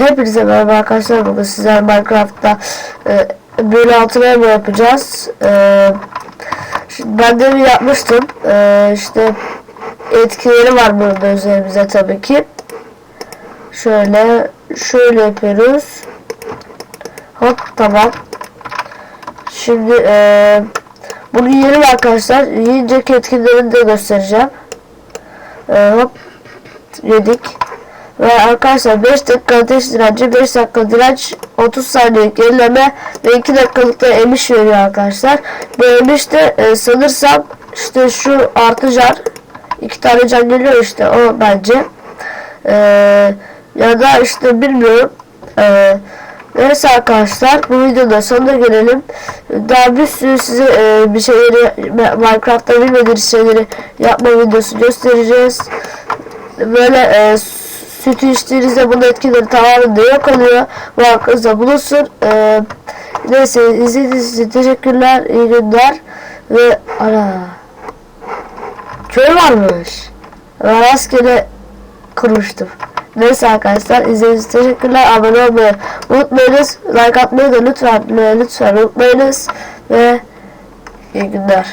Hepinize merhaba arkadaşlar. Bugün sizler Minecraft'ta e, böyle altına mı yapacağız? E, şimdi ben de bir yapmıştım. E, işte etkileri var burada üzerimize tabii ki. Şöyle şöyle yapıyoruz. Hop tamam. Şimdi e, bunu yiyelim arkadaşlar. Yiyince etkilerini de göstereceğim. E, hop yedik. Ve arkadaşlar 5 dakika ateş direnci, 5 dakika direnç, 30 saniye gerileme ve 2 dakikalık da emiş veriyor arkadaşlar. Bu emiş de e, sanırsam işte şu artı jar, 2 tane can geliyor işte o bence. E, ya da işte bilmiyorum. E, neyse arkadaşlar bu videoda sonuna gelelim. Daha bir sürü size e, bir şeyleri Minecraft'ta bilmediğiniz şeyleri yapma videosu göstereceğiz böyle e, sütü içtiğinizde bunun etkileri tamamen yok oluyor. Bu aklınızda bulunsun. E, neyse izlediğiniz için teşekkürler. iyi günler. Ve ana köy varmış. Ben rastgele kurmuştum. Neyse arkadaşlar izlediğiniz için teşekkürler. Abone olmayı unutmayınız. Like atmayı da lütfen lütfen unutmayınız. Ve iyi günler.